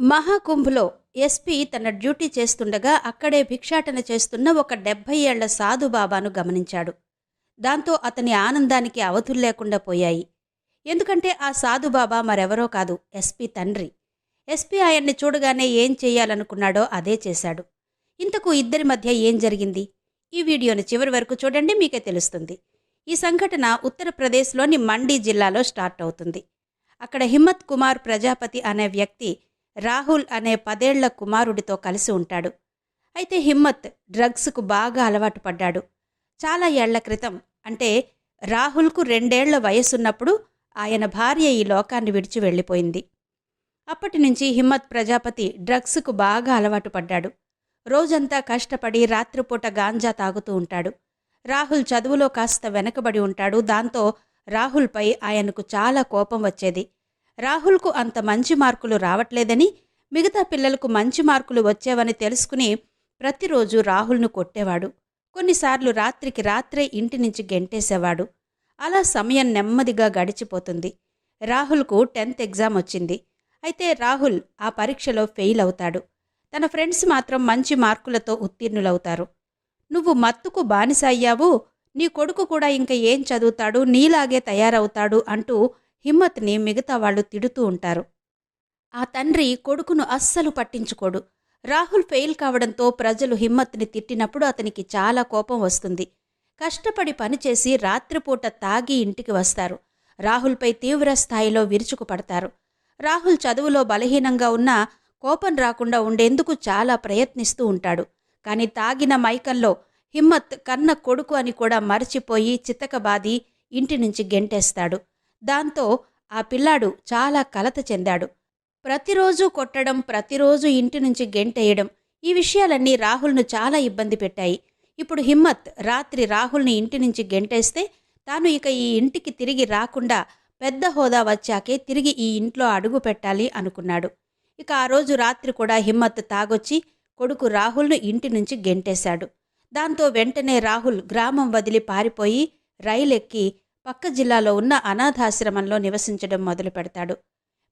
మహాకుంభ్లో SP తన duty చేస్తుండగా అక్కడే భిక్షాటన చేస్తున్న ఒక డెబ్భై ఏళ్ళ సాధుబాబాను గమనించాడు. దాంతో అతని ఆనందానికి అవధులు లేకుండా పోయాయి. ఎందుకంటే ఆ సాధుబాబా మరెవరో కాదు ఎస్పీ తండ్రి. ఎస్పీ ఆయన్ని చూడగానే ఏం చేయాలనుకున్నాడో అదే చేశాడు. ఇంతకు ఇద్దరి మధ్య ఏం జరిగింది? ఈ వీడియోని చివరి వరకు చూడండి మీకే తెలుస్తుంది. ఈ సంఘటన ఉత్తరప్రదేశ్లోని మండీ జిల్లాలో స్టార్ట్ అవుతుంది. అక్కడ హిమ్మత్ కుమార్ ప్రజాపతి అనే వ్యక్తి రాహుల్ అనే పదేళ్ళ కుమారుడితో కలిసి ఉంటాడు. అయితే హిమ్మత్ డ్రగ్స్కు బాగా అలవాటు పడ్డాడు. చాలా ఏళ్ళ క్రితం అంటే రాహుల్కు రెండేళ్ళ వయసున్నప్పుడు ఆయన భార్య ఈ లోకాన్ని విడిచి వెళ్ళిపోయింది. అప్పటి నుంచి హిమ్మత్ ప్రజాపతి డ్రగ్స్కు బాగా అలవాటు పడ్డాడు. రోజంతా కష్టపడి రాత్రిపూట గాంజా తాగుతూ ఉంటాడు. రాహుల్ చదువులో కాస్త వెనకబడి ఉంటాడు. దాంతో రాహుల్పై ఆయనకు చాలా కోపం వచ్చేది. రాహుల్కు అంత మంచి మార్కులు రావట్లేదని మిగతా పిల్లలకు మంచి మార్కులు వచ్చేవని తెలుసుకుని ప్రతిరోజు రాహుల్ను కొట్టేవాడు. కొన్నిసార్లు రాత్రికి రాత్రే ఇంటి నుంచి గెంటేసేవాడు. అలా సమయం నెమ్మదిగా గడిచిపోతుంది. రాహుల్కు టెన్త్ ఎగ్జామ్ వచ్చింది. అయితే రాహుల్ ఆ పరీక్షలో ఫెయిల్ అవుతాడు. తన ఫ్రెండ్స్ మాత్రం మంచి మార్కులతో ఉత్తీర్ణులవుతారు. నువ్వు మత్తుకు బానిస అయ్యావు నీ కొడుకు కూడా ఇంకా ఏం చదువుతాడు నీలాగే తయారవుతాడు అంటూ హిమ్మత్ని మిగతా వాళ్ళు తిడుతూ ఉంటారు. ఆ తండ్రి కొడుకును అస్సలు పట్టించుకోడు. రాహుల్ ఫెయిల్ కావడంతో ప్రజలు హిమ్మత్ని తిట్టినప్పుడు అతనికి చాలా కోపం వస్తుంది. కష్టపడి పనిచేసి రాత్రిపూట తాగి ఇంటికి వస్తారు. రాహుల్పై తీవ్ర స్థాయిలో విరుచుకుపడతారు రాహుల్ చదువులో బలహీనంగా ఉన్నా కోపం రాకుండా ఉండేందుకు చాలా ప్రయత్నిస్తూ ఉంటాడు. కానీ తాగిన మైకంలో హిమ్మత్ కన్న కొడుకు అని కూడా మరచిపోయి చితకబాది ఇంటి నుంచి గెంటేస్తాడు. దాంతో ఆ పిల్లాడు చాలా కలత చెందాడు. ప్రతిరోజు కొట్టడం ప్రతిరోజు ఇంటి నుంచి గెంటేయడం ఈ విషయాలన్నీ రాహుల్ను చాలా ఇబ్బంది పెట్టాయి. ఇప్పుడు హిమ్మత్ రాత్రి రాహుల్ని ఇంటి నుంచి గెంటేస్తే తాను ఇక ఈ ఇంటికి తిరిగి రాకుండా పెద్ద హోదా వచ్చాకే తిరిగి ఈ ఇంట్లో అడుగు పెట్టాలి అనుకున్నాడు. ఇక ఆ రోజు రాత్రి కూడా హిమ్మత్ తాగొచ్చి కొడుకు రాహుల్ను ఇంటి నుంచి గెంటేశాడు. దాంతో వెంటనే రాహుల్ గ్రామం వదిలి పారిపోయి రైలెక్కి పక్క జిల్లాలో ఉన్న అనాథాశ్రమంలో నివసించడం మొదలు పెడతాడు.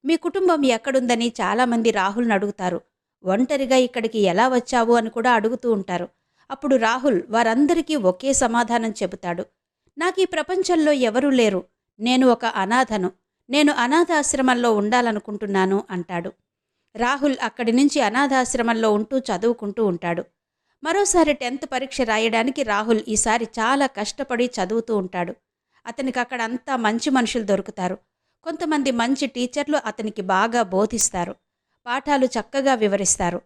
మీ కుటుంబం ఎక్కడుందని చాలామంది రాహుల్ని అడుగుతారు. ఒంటరిగా ఇక్కడికి ఎలా వచ్చావు అని కూడా అడుగుతూ ఉంటారు. అప్పుడు రాహుల్ వారందరికీ ఒకే సమాధానం చెబుతాడు. నాకు ఈ ప్రపంచంలో ఎవరూ లేరు. నేను ఒక అనాథను. నేను అనాథాశ్రమంలో ఉండాలనుకుంటున్నాను అంటాడు. రాహుల్ అక్కడి నుంచి అనాథాశ్రమంలో ఉంటూ చదువుకుంటూ ఉంటాడు. మరోసారి టెన్త్ పరీక్ష రాయడానికి రాహుల్ ఈసారి చాలా కష్టపడి చదువుతూ ఉంటాడు. అతనికి అక్కడ అంతా మంచి మనుషులు దొరుకుతారు. కొంతమంది మంచి టీచర్లు అతనికి బాగా బోధిస్తారు. పాఠాలు చక్కగా వివరిస్తారు.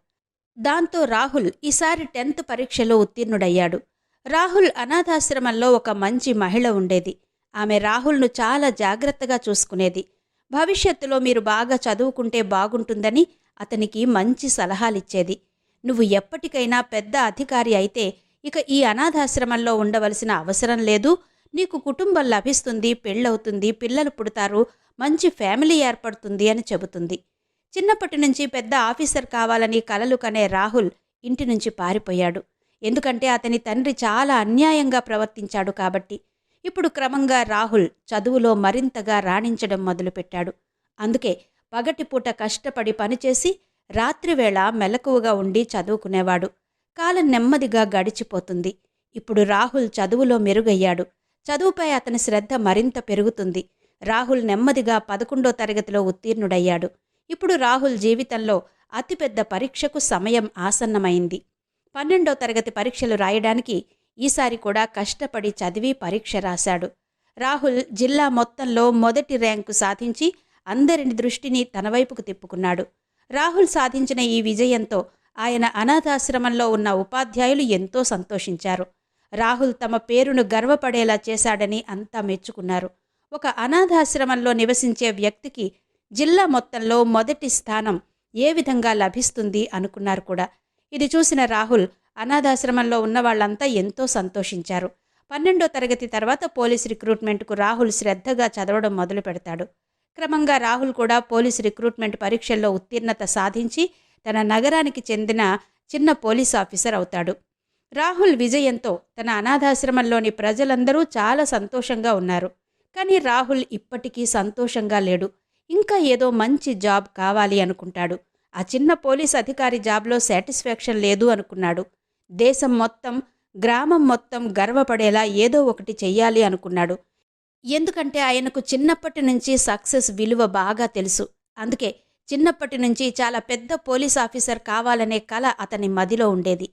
దాంతో రాహుల్ ఈసారి టెన్త్ పరీక్షలో ఉత్తీర్ణుడయ్యాడు. రాహుల్ అనాథాశ్రమంలో ఒక మంచి మహిళ ఉండేది. ఆమె రాహుల్ను చాలా జాగ్రత్తగా చూసుకునేది. భవిష్యత్తులో మీరు బాగా చదువుకుంటే బాగుంటుందని అతనికి మంచి సలహాలిచ్చేది. నువ్వు ఎప్పటికైనా పెద్ద అధికారి అయితే ఇక ఈ అనాథాశ్రమంలో ఉండవలసిన అవసరం లేదు. నీకు కుటుంబం లభిస్తుంది పెళ్ళవుతుంది పిల్లలు పుడతారు మంచి ఫ్యామిలీ ఏర్పడుతుంది అని చెబుతుంది. చిన్నప్పటి నుంచి పెద్ద ఆఫీసర్ కావాలని కలలు కనే రాహుల్ ఇంటి నుంచి పారిపోయాడు. ఎందుకంటే అతని తండ్రి చాలా అన్యాయంగా ప్రవర్తించాడు కాబట్టి. ఇప్పుడు క్రమంగా రాహుల్ చదువులో మరింతగా రాణించడం మొదలుపెట్టాడు. అందుకే పగటిపూట కష్టపడి పనిచేసి రాత్రివేళ మెలకువగా ఉండి చదువుకునేవాడు. కాలం నెమ్మదిగా గడిచిపోతుంది. ఇప్పుడు రాహుల్ చదువులో మెరుగయ్యాడు. చదువుపై అతని శ్రద్ధ మరింత పెరుగుతుంది. రాహుల్ నెమ్మదిగా పదకొండో తరగతిలో ఉత్తీర్ణుడయ్యాడు. ఇప్పుడు రాహుల్ జీవితంలో అతిపెద్ద పరీక్షకు సమయం ఆసన్నమైంది. పన్నెండో తరగతి పరీక్షలు రాయడానికి ఈసారి కూడా కష్టపడి చదివి పరీక్ష రాశాడు. రాహుల్ జిల్లా మొత్తంలో మొదటి ర్యాంకు సాధించి అందరిని దృష్టిని తన వైపుకు తిప్పుకున్నాడు. రాహుల్ సాధించిన ఈ విజయంతో ఆయన అనాథాశ్రమంలో ఉన్న ఉపాధ్యాయులు ఎంతో సంతోషించారు. రాహుల్ తమ పేరును గర్వపడేలా చేశాడని అంతా మెచ్చుకున్నారు. ఒక అనాథాశ్రమంలో నివసించే వ్యక్తికి జిల్లా మొత్తంలో మొదటి స్థానం ఏ విధంగా లభిస్తుంది అనుకున్నారు కూడా. ఇది చూసిన రాహుల్ అనాథాశ్రమంలో ఉన్న వాళ్ళంతా ఎంతో సంతోషించారు. పన్నెండో తరగతి తర్వాత పోలీస్ రిక్రూట్మెంట్కు రాహుల్ శ్రద్ధగా చదవడం మొదలు పెడతాడు. క్రమంగా రాహుల్ కూడా పోలీస్ రిక్రూట్మెంట్ పరీక్షల్లో ఉత్తీర్ణత సాధించి తన నగరానికి చెందిన చిన్న పోలీస్ ఆఫీసర్ అవుతాడు. రాహుల్ విజయంతో తన అనాథాశ్రమంలోని ప్రజలందరూ చాలా సంతోషంగా ఉన్నారు. కానీ రాహుల్ ఇప్పటికీ సంతోషంగా లేడు. ఇంకా ఏదో మంచి జాబ్ కావాలి అనుకుంటాడు. ఆ చిన్న పోలీస్ అధికారి జాబ్లో సాటిస్ఫాక్షన్ లేదు అనుకున్నాడు. దేశం మొత్తం గ్రామం మొత్తం గర్వపడేలా ఏదో ఒకటి చెయ్యాలి అనుకున్నాడు. ఎందుకంటే ఆయనకు చిన్నప్పటి నుంచి సక్సెస్ విలువ బాగా తెలుసు. అందుకే చిన్నప్పటి నుంచి చాలా పెద్ద పోలీస్ ఆఫీసర్ కావాలనే కల అతని మదిలో ఉండేది.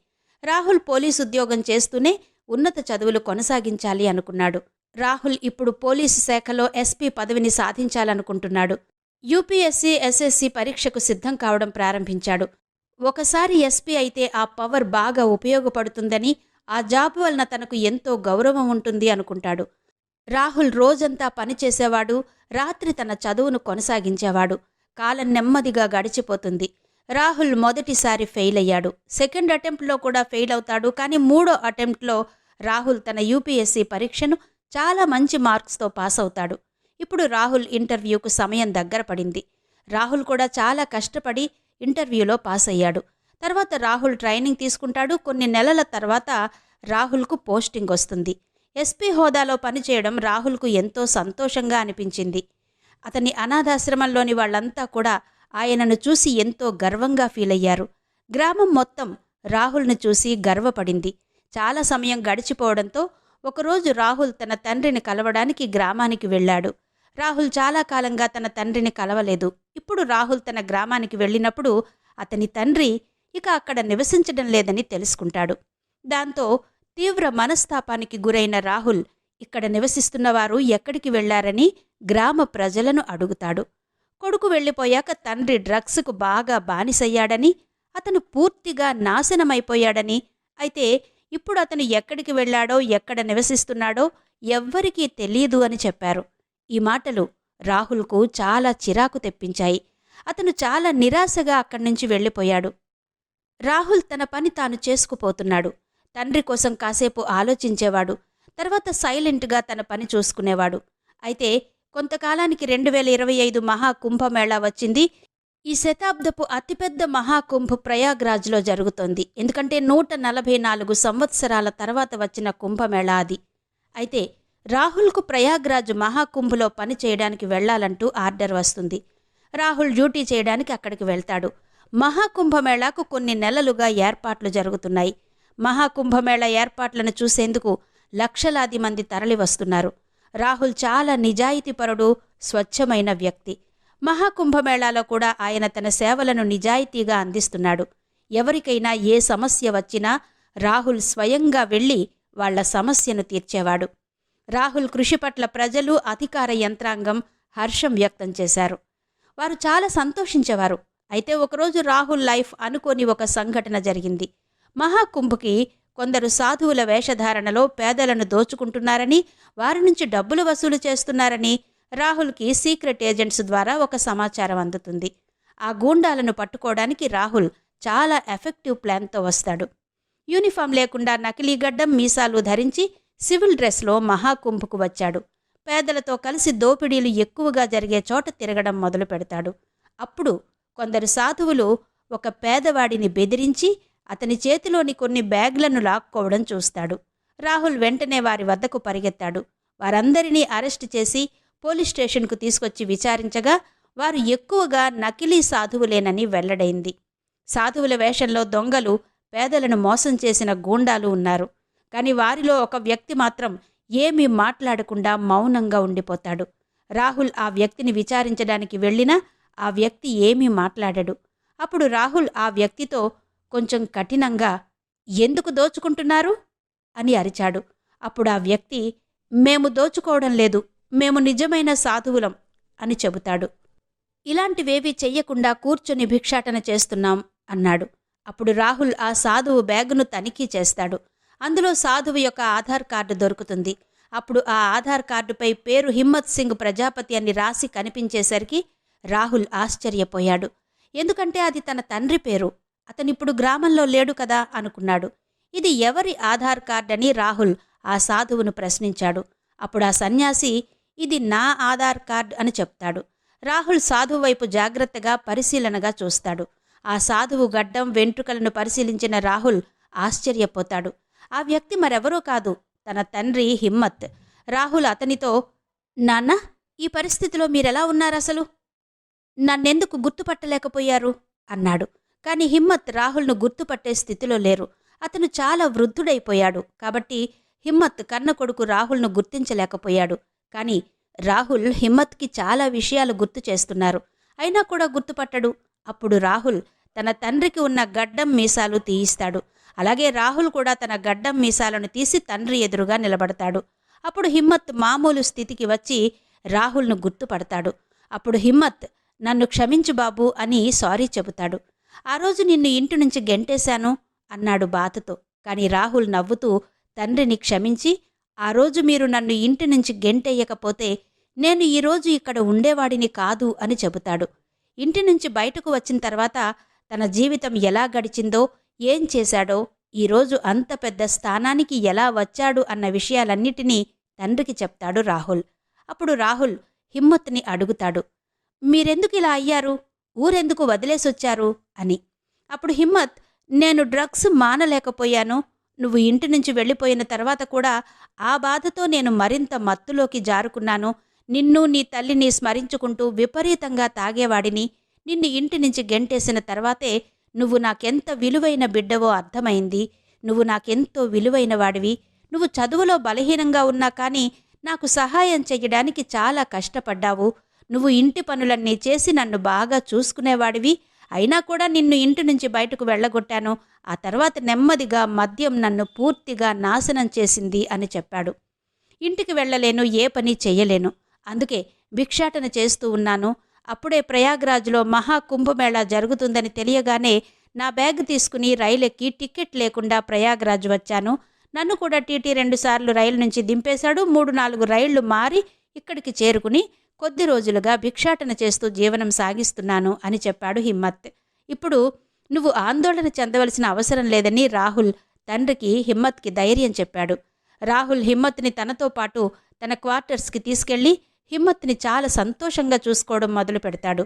రాహుల్ పోలీస్ ఉద్యోగం చేస్తూనే ఉన్నత చదువులు కొనసాగించాలి అనుకున్నాడు. రాహుల్ ఇప్పుడు పోలీసు శాఖలో ఎస్పీ పదవిని సాధించాలనుకుంటున్నాడు. యూపీఎస్సీ ఎస్ఎస్సీ పరీక్షకు సిద్ధం కావడం ప్రారంభించాడు. ఒకసారి ఎస్పీ అయితే ఆ పవర్ బాగా ఉపయోగపడుతుందని ఆ జాబ్ వలన తనకు ఎంతో గౌరవం ఉంటుంది అనుకుంటాడు. రాహుల్ రోజంతా పనిచేసేవాడు రాత్రి తన చదువును కొనసాగించేవాడు. కాలం నెమ్మదిగా గడిచిపోతుంది. రాహుల్ మొదటిసారి ఫెయిల్ అయ్యాడు. సెకండ్ అటెంప్ట్లో కూడా ఫెయిల్ అవుతాడు. కానీ మూడో అటెంప్ట్లో రాహుల్ తన యూపీఎస్సీ పరీక్షను చాలా మంచి మార్క్స్తో పాస్ అవుతాడు. ఇప్పుడు రాహుల్ ఇంటర్వ్యూకు సమయం దగ్గర పడింది. రాహుల్ కూడా చాలా కష్టపడి ఇంటర్వ్యూలో పాస్ అయ్యాడు. తర్వాత రాహుల్ ట్రైనింగ్ తీసుకుంటాడు. కొన్ని నెలల తర్వాత రాహుల్కు పోస్టింగ్ వస్తుంది. ఎస్పీ హోదాలో పనిచేయడం రాహుల్కు ఎంతో సంతోషంగా అనిపించింది. అతని అనాథాశ్రమంలోని వాళ్ళంతా కూడా ఆయనను చూసి ఎంతో గర్వంగా ఫీల్ అయ్యారు. గ్రామం మొత్తం రాహుల్ను చూసి గర్వపడింది. చాలా సమయం గడిచిపోవడంతో ఒకరోజు రాహుల్ తన తండ్రిని కలవడానికి గ్రామానికి వెళ్ళాడు. రాహుల్ చాలా కాలంగా తన తండ్రిని కలవలేదు. ఇప్పుడు రాహుల్ తన గ్రామానికి వెళ్ళినప్పుడు అతని తండ్రి ఇక అక్కడ నివసించడం లేదని తెలుసుకుంటాడు. దాంతో తీవ్ర మనస్తాపానికి గురైన రాహుల్ ఇక్కడ నివసిస్తున్న వారు ఎక్కడికి వెళ్ళారని గ్రామ ప్రజలను అడుగుతాడు. కొడుకు వెళ్ళిపోయాక తండ్రి డ్రగ్స్కు బాగా బానిసయ్యాడని అతను పూర్తిగా నాశనమైపోయాడని అయితే ఇప్పుడు అతను ఎక్కడికి వెళ్ళాడో ఎక్కడ నివసిస్తున్నాడో ఎవ్వరికీ తెలియదు అని చెప్పారు. ఈ మాటలు రాహుల్కు చాలా చిరాకు తెప్పించాయి. అతను చాలా నిరాశగా అక్కడి నుంచి వెళ్ళిపోయాడు. రాహుల్ తన పని తాను చేసుకుపోతున్నాడు. తండ్రి కోసం కాసేపు ఆలోచించేవాడు. తర్వాత సైలెంట్గా తన పని చూసుకునేవాడు. అయితే కొంతకాలానికి రెండు వేల ఇరవై ఐదు మహాకుంభమేళా వచ్చింది. ఈ శతాబ్దపు అతిపెద్ద మహాకుంభ్ ప్రయాగ్రాజ్లో జరుగుతోంది. ఎందుకంటే నూట నలభై నాలుగు సంవత్సరాల తర్వాత వచ్చిన కుంభమేళా అది. అయితే రాహుల్కు ప్రయాగ్రాజ్ మహాకుంభలో పని చేయడానికి వెళ్ళాలంటూ ఆర్డర్ వస్తుంది. రాహుల్ డ్యూటీ చేయడానికి అక్కడికి వెళ్తాడు. మహాకుంభమేళాకు కొన్ని నెలలుగా ఏర్పాట్లు జరుగుతున్నాయి. మహాకుంభమేళ ఏర్పాట్లను చూసేందుకు లక్షలాది మంది తరలి వస్తున్నారు రాహుల్ చాలా నిజాయితీపరుడు స్వచ్ఛమైన వ్యక్తి. మహాకుంభమేళాలో కూడా ఆయన తన సేవలను నిజాయితీగా అందిస్తున్నాడు. ఎవరికైనా ఏ సమస్య వచ్చినా రాహుల్ స్వయంగా వెళ్ళి వాళ్ళ సమస్యను తీర్చేవాడు. రాహుల్ కృషి పట్ల ప్రజలు అధికార యంత్రాంగం హర్షం వ్యక్తం చేశారు. వారు చాలా సంతోషించేవారు. అయితే ఒకరోజు రాహుల్ లైఫ్ అనుకోని ఒక సంఘటన జరిగింది. మహాకుంభకి కొందరు సాధువుల వేషధారణలో పేదలను దోచుకుంటున్నారని వారి నుంచి డబ్బులు వసూలు చేస్తున్నారని రాహుల్కి సీక్రెట్ ఏజెంట్స్ ద్వారా ఒక సమాచారం అందుతుంది. ఆ గూండాలను పట్టుకోవడానికి రాహుల్ చాలా ఎఫెక్టివ్ ప్లాన్తో వస్తాడు. యూనిఫామ్ లేకుండా నకిలీ గడ్డం మీసాలు ధరించి సివిల్ డ్రెస్లో మహాకుంభకు వచ్చాడు. పేదలతో కలిసి దోపిడీలు ఎక్కువగా జరిగే చోట తిరగడం మొదలు పెడతాడు అప్పుడు కొందరు సాధువులు ఒక పేదవాడిని బెదిరించి అతని చేతిలోని కొన్ని బ్యాగ్లను లాక్కోవడం చూస్తాడు. రాహుల్ వెంటనే వారి వద్దకు పరిగెత్తాడు. వారందరినీ అరెస్ట్ చేసి పోలీస్ స్టేషన్కు తీసుకొచ్చి విచారించగా వారు ఎక్కువగా నకిలీ సాధువులేనని వెల్లడైంది. సాధువుల వేషంలో దొంగలు పేదలను మోసం చేసిన గూండాలు ఉన్నారు. కానీ వారిలో ఒక వ్యక్తి మాత్రం ఏమీ మాట్లాడకుండా మౌనంగా ఉండిపోతాడు. రాహుల్ ఆ వ్యక్తిని విచారించడానికి వెళ్ళినా ఆ వ్యక్తి ఏమీ మాట్లాడడు. అప్పుడు రాహుల్ ఆ వ్యక్తితో కొంచెం కఠినంగా ఎందుకు దోచుకుంటున్నారు? అని అరిచాడు. అప్పుడు ఆ వ్యక్తి మేము దోచుకోవడం లేదు. మేము నిజమైన సాధువులం అని చెబుతాడు. ఇలాంటివేవీ చెయ్యకుండా కూర్చొని భిక్షాటన చేస్తున్నాం అన్నాడు. అప్పుడు రాహుల్ ఆ సాధువు బ్యాగును తనిఖీ చేస్తాడు. అందులో సాధువు యొక్క ఆధార్ కార్డు దొరుకుతుంది. అప్పుడు ఆ ఆధార్ కార్డుపై పేరు హిమ్మత్ సింగ్ ప్రజాపతి అని రాసి కనిపించేసరికి రాహుల్ ఆశ్చర్యపోయాడు. ఎందుకంటే అది తన తండ్రి పేరు. అతనిప్పుడు గ్రామంలో లేడు కదా అనుకున్నాడు. ఇది ఎవరి ఆధార్ కార్డ్ అని రాహుల్ ఆ సాధువును ప్రశ్నించాడు. అప్పుడు ఆ సన్యాసి ఇది నా ఆధార్ కార్డ్ అని చెప్తాడు. రాహుల్ సాధువు వైపు జాగ్రత్తగా పరిశీలనగా చూస్తాడు. ఆ సాధువు గడ్డం వెంట్రుకలను పరిశీలించిన రాహుల్ ఆశ్చర్యపోతాడు. ఆ వ్యక్తి మరెవరో కాదు తన తండ్రి హిమ్మత్. రాహుల్ అతనితో నాన్న ఈ పరిస్థితిలో మీరెలా ఉన్నారసలు నన్నెందుకు గుర్తుపట్టలేకపోయారు? అన్నాడు. కానీ హిమ్మత్ రాహుల్ను గుర్తుపట్టే స్థితిలో లేరు. అతను చాలా వృద్ధుడైపోయాడు. కాబట్టి హిమ్మత్ కన్న కొడుకు రాహుల్ను గుర్తించలేకపోయాడు. కానీ రాహుల్ హిమ్మత్కి చాలా విషయాలు గుర్తు చేస్తున్నారు. అయినా కూడా గుర్తుపట్టడు. అప్పుడు రాహుల్ తన తండ్రికి ఉన్న గడ్డం మీసాలు తీయిస్తాడు. అలాగే రాహుల్ కూడా తన గడ్డం మీసాలను తీసి తండ్రి ఎదురుగా నిలబడతాడు. అప్పుడు హిమ్మత్ మామూలు స్థితికి వచ్చి రాహుల్ను గుర్తుపడతాడు. అప్పుడు హిమ్మత్ నన్ను క్షమించు బాబు అని సారీ చెబుతాడు. ఆ రోజు నిన్ను ఇంటి నుంచి గెంటేశాను అన్నాడు బాధతో కాని రాహుల్ నవ్వుతూ తండ్రిని క్షమించి ఆ రోజు మీరు నన్ను ఇంటి నుంచి గెంటెయ్యకపోతే నేను ఈరోజు ఇక్కడ ఉండేవాడిని కాదు అని చెబుతాడు. ఇంటి నుంచి బయటకు వచ్చిన తర్వాత తన జీవితం ఎలా గడిచిందో ఏం చేశాడో ఈరోజు అంత పెద్ద స్థానానికి ఎలా వచ్చాడు అన్న విషయాలన్నిటినీ తండ్రికి చెప్తాడు రాహుల్. అప్పుడు రాహుల్ హిమ్మత్ని అడుగుతాడు మీరెందుకు ఇలా అయ్యారు? ఊరెందుకు వదిలేసొచ్చారు? అని. అప్పుడు హిమ్మత్ నేను డ్రగ్స్ మానలేకపోయాను. నువ్వు ఇంటి నుంచి వెళ్ళిపోయిన తర్వాత కూడా ఆ బాధతో నేను మరింత మత్తులోకి జారుకున్నాను. నిన్ను నీ తల్లిని స్మరించుకుంటూ విపరీతంగా తాగేవాడిని. నిన్ను ఇంటి నుంచి గెంటేసిన తర్వాతే నువ్వు నాకెంత విలువైన బిడ్డవో అర్థమైంది. నువ్వు నాకెంతో విలువైన వాడివి. నువ్వు చదువులో బలహీనంగా ఉన్నా కానీ నాకు సహాయం చెయ్యడానికి చాలా కష్టపడ్డావు. నువ్వు ఇంటి పనులన్నీ చేసి నన్ను బాగా చూసుకునేవాడివి. అయినా కూడా నిన్ను ఇంటి నుంచి బయటకు వెళ్ళగొట్టాను. ఆ తర్వాత నెమ్మదిగా మద్యం నన్ను పూర్తిగా నాశనం చేసింది అని చెప్పాడు. ఇంటికి వెళ్ళలేను ఏ పని చేయలేను. అందుకే భిక్షాటన చేస్తూ ఉన్నాను. అప్పుడే ప్రయాగ్రాజ్లో మహా కుంభమేళా జరుగుతుందని తెలియగానే నా బ్యాగ్ తీసుకుని రైలెక్కి టికెట్ లేకుండా ప్రయాగ్రాజ్ వచ్చాను. నన్ను కూడా టీటీ రెండుసార్లు రైలు నుంచి దింపేశాడు. మూడు నాలుగు రైళ్ళు మారి ఇక్కడికి చేరుకుని కొద్ది రోజులుగా భిక్షాటన చేస్తూ జీవనం సాగిస్తున్నాను అని చెప్పాడు హిమ్మత్. ఇప్పుడు నువ్వు ఆందోళన చెందవలసిన అవసరం లేదని రాహుల్ తండ్రికి హిమ్మత్కి ధైర్యం చెప్పాడు. రాహుల్ హిమ్మత్ని తనతో పాటు తన క్వార్టర్స్కి తీసుకెళ్ళి హిమ్మత్ని చాలా సంతోషంగా చూసుకోవడం మొదలు పెడతాడు.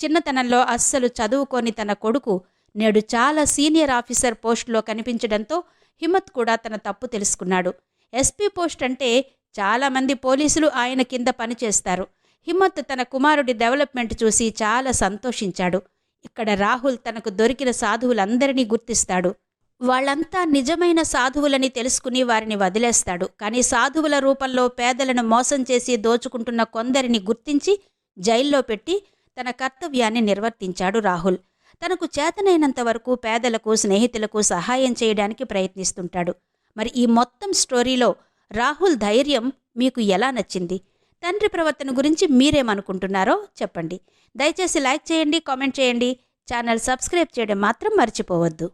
చిన్నతనంలో అస్సలు చదువుకొని తన కొడుకు నేడు చాలా సీనియర్ ఆఫీసర్ పోస్టులో కనిపించడంతో హిమ్మత్ కూడా తన తప్పు తెలుసుకున్నాడు. ఎస్పీ పోస్ట్ అంటే చాలామంది పోలీసులు ఆయన కింద పనిచేస్తారు. హిమ్మత్ తన కుమారుడి డెవలప్మెంట్ చూసి చాలా సంతోషించాడు. ఇక్కడ రాహుల్ తనకు దొరికిన సాధువులందరినీ గుర్తిస్తాడు. వాళ్ళంతా నిజమైన సాధువులని తెలుసుకుని వారిని వదిలేస్తాడు. కానీ సాధువుల రూపంలో పేదలను మోసం చేసి దోచుకుంటున్న కొందరిని గుర్తించి జైల్లో పెట్టి తన కర్తవ్యాన్ని నిర్వర్తించాడు రాహుల్. తనకు చేతనైనంత వరకు పేదలకు స్నేహితులకు సహాయం చేయడానికి ప్రయత్నిస్తుంటాడు. మరి ఈ మొత్తం స్టోరీలో రాహుల్ ధైర్యం మీకు ఎలా నచ్చింది? తండ్రి ప్రవర్తన గురించి మీరేమనుకుంటున్నారో చెప్పండి. దయచేసి లైక్ చేయండి కామెంట్ చేయండి. ఛానల్ సబ్స్క్రైబ్ చేయడం మాత్రం మర్చిపోవద్దు.